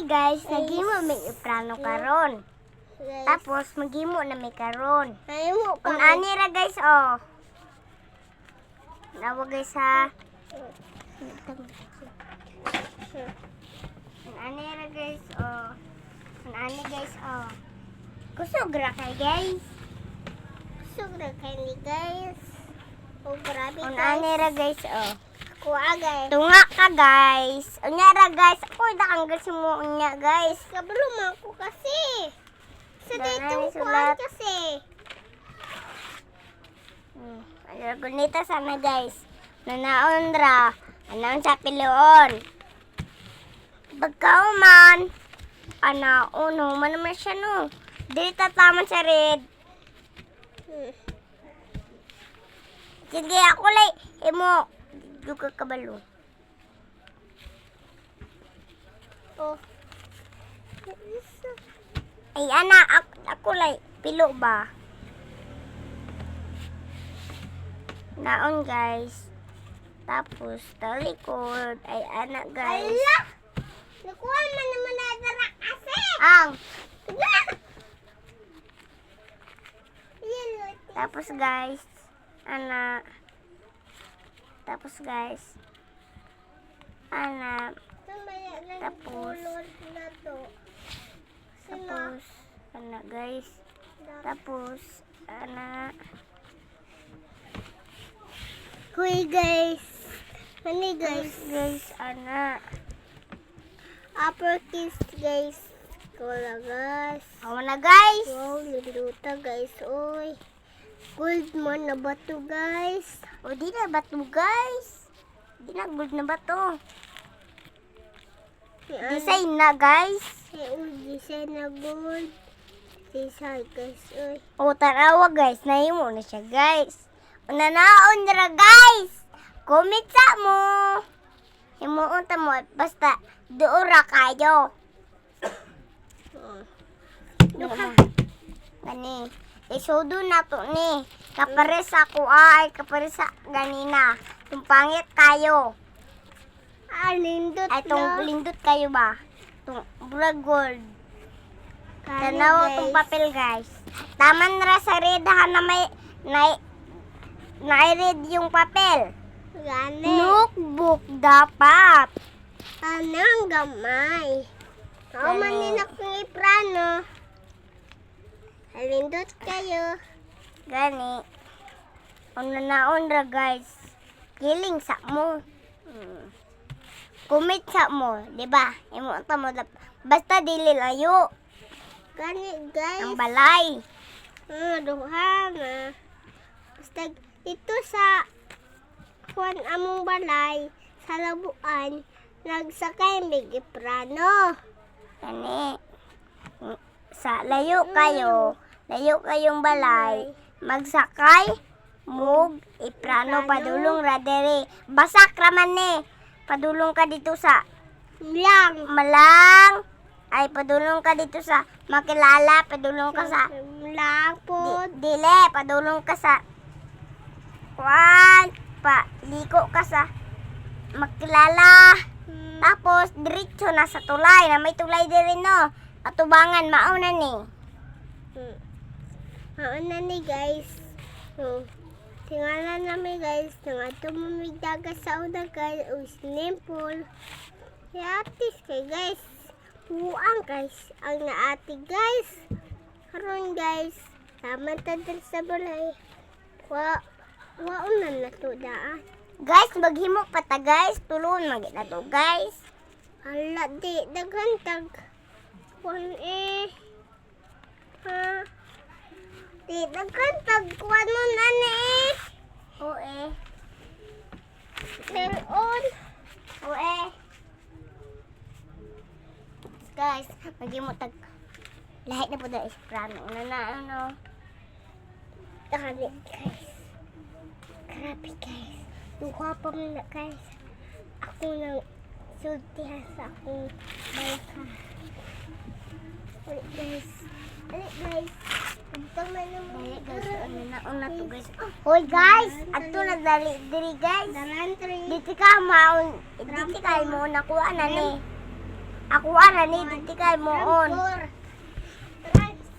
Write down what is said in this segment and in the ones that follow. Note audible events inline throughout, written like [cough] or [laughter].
Ani guys, naghimo may iprano karon. Tapos maghimo na may karon. Ayaw mo pa. Kung ani ra guys oh. Nawa guys ha. Kung ani ra guys oh. Kung ani guys oh. Kusog ra kay guys. Sugra kay ni guys. Oh, grabe Kung guys. ani ra guys oh. Kuha guys. Tunga ka guys. Unya ra guys. Ako dakang si mo unya guys. Kabalo mo ako kasi. Sa dito ko isulat. kasi. Hmm. Ayun, gunita sana guys. Nanaon ra. Anaon sa piloon. Pagkauman. Anaon, human naman siya no. Dili tataman sa red. Hmm. Sige, ako lay. Imo. Duga kabalo. Oh. Ay, ana, ako, ako lay. Pilo ba? Naon guys. Tapos, talikod. Ay, ana guys. Ala! Nakuha man naman na dara kasi. Ang. Tapos guys, ana. Tapos guys, ana. Tumaya lang Tapos. Tapos, ana guys. Tapos, ana. Huy guys. Hani Guys, guys. guys, ana. Upper kiss guys. Wala guys. Awa na guys. Wow, niluta guys. Oy. Gold mo na ba to guys? O, di na bato guys. Di na gold na bato. Design na guys. Uy, design na gold. Design guys. Uy. O, tarawa guys. Nahimo na siya guys. Unanaon ra guys. Comment sa mo. Himuon ta mo. Basta, doora kayo. [coughs] Duha. Gani. Isodo na to ni. Kapare sa ko ay, kapare sa ganina. Yung pangit kayo. Ah, lindot Ay, itong na. lindot kayo ba? Itong brag gold. Tanaw itong papel guys. Taman ra sa red ha na may na na red yung papel. Gani. Notebook dapat. Anong gamay. Ako man Gani. din akong iprano. Alindot kayo. Gani. Una na ra guys. Kiling sa mo. Hmm. Kumit sa mo, di ba? Imo ta mo basta dili layo Gani guys. ang balay. Ah, duha na. Basta dito sa kuan among balay sa labuan nagsakay may iprano. Gani. Mm, Sa layo kayo, layo kayong balay, magsakay, mug, iprano, padulong ra dere. Basak raman ni. Padulong ka dito sa Lang. Malang. Ay, padulong ka dito sa makilala, padulong ka sa Lang po. di, dile, padulong ka sa kwan, pa, liko ka sa makilala. Hmm. Tapos, diretso na sa tulay, na may tulay din no. Atubangan, mauna ni. Hmm. Ano na ni guys? Hmm. Tingnan namin guys, nga tumumigdaga sa una guys, o snimpol. Yatis kay guys. Buang guys, ang naati guys. Karon guys, tama ta din sa balay. Wa, waon na na to daan. Guys, maghimo pa ta guys. Tulon, magina to guys. Ala, di, dagantag. Kwan eh. Ha? Di, dagantag. Kwan nun, ane eh. O eh. Meron. O eh. Guys, maghimo tag lahat na po da isprano. Una na, ano. Dali, guys. Grabe, guys. Duha pa muna, guys. Ako nang sultihan sa akong balaka. Ulit, guys. Ulit, guys. Na. Hoy guys, ato na dali diri guys. Dito ka maun, dito ka mo nakuha na ni. nakuha na ni dito kay mo on.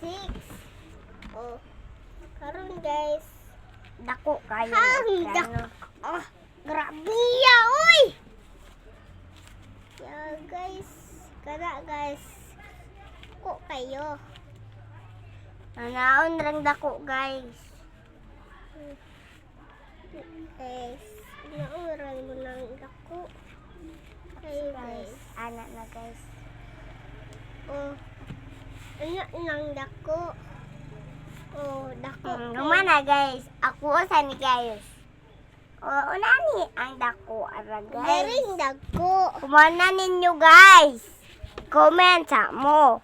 Six. Oh. Karon guys. Dako kayo. Hang, dako. Ah, grabe ya, oy. Ya guys. Kana guys. Ko kayo. Nanaon rang dako guys. Guys. Nauran mo ng dako. Kayo guys. Anak na guys. Oh. Ano nang dako? Oh, dako. Hmm, Gumana guys. Ako sa ni guys. O, unani ang dako ara guys. Daring dako. Kumana ninyo guys. Comment sa mo.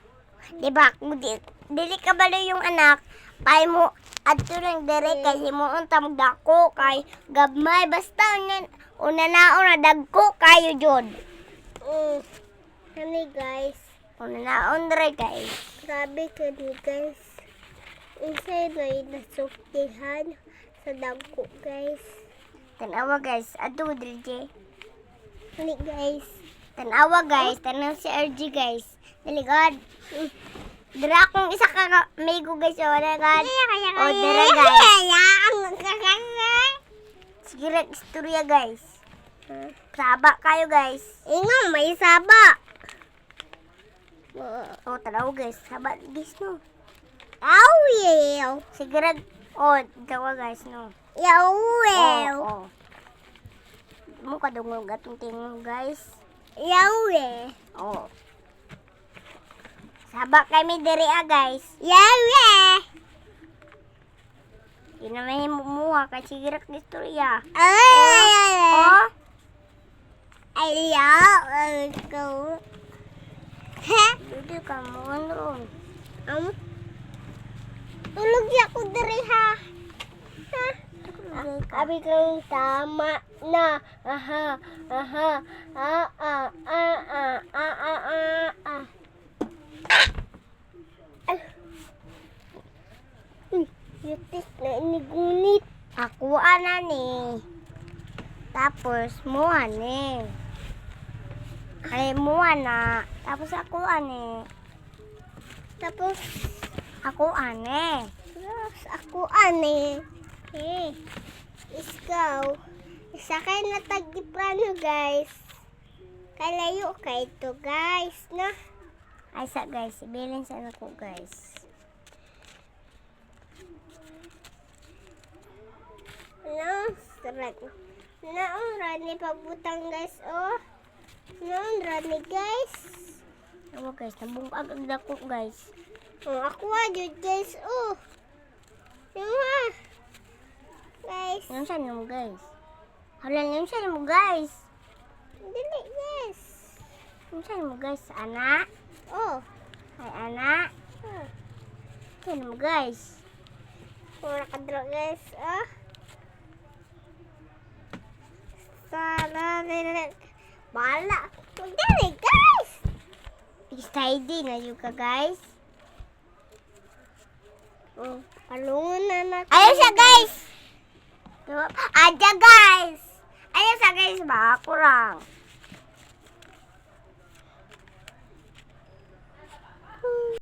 Di ba? Kung di, dili ka ba yung anak, pay mo adto lang dire kay himuon ta magdako kay gabmay basta nga una na una dagko kayo jud. Mm. Kani guys. Una na dire guys. Grabe ka ni guys. Insay na inasuktihan sa dagko guys. Tanawa guys, adto dire. Kani guys. Tanawa guys, tanaw si RG guys. Dali God. Mm. Dira akong isa ka ka- amigo guys, o na God. O dira guys. [laughs] Sige rin, istorya guys. Saba kayo guys. Ingo, may saba. O tanaw guys, saba guys no. Awil. Sige rin, o dawa guys no. Yawil. O, o. Mo kadungog atong tingog guys. Yawil. O. Saba kami diri ah guys. Yawil. Di na may mumuha kay sige rin istorya. Ay. O, Ayaw [laughs] ko. Ha? dito ka mo ron. Um, tulog siya ko diri ha. Ha? Abi ko tama na. Aha. Aha. Ah ah ah ah ah ah ah ah. Ay. Hmm, Yutis na inigunit. Ako ana ni. Tapos muha ni. Ay muha na. Tapos ako ani. Tapos, Ako ane. tapos ako ane. Eh, ikaw. Isa kayo na tagdiprano guys. Kalayo kay to guys na. Ay sa guys, ibilin sa ako guys. Sarat. Naon rani pabutang guys oh. Naon rani guys. Ako guys, nabungag ang dako guys. Oh, ako adyo guys oh. Yung ha. Guys, Yung saan mo guys? Hala, yung saan mo guys? dili guys. Yung saan mo guys? Ana? Oh. Ay ana? oh. Saan mo guys? Mura ka guys oh. Sana nila. Bala. Magdali guys. Excited na yung ka guys. Oh, palungan na natin. Ayun siya guys! Diba? Adya guys! Ayun siya guys ba? Kurang.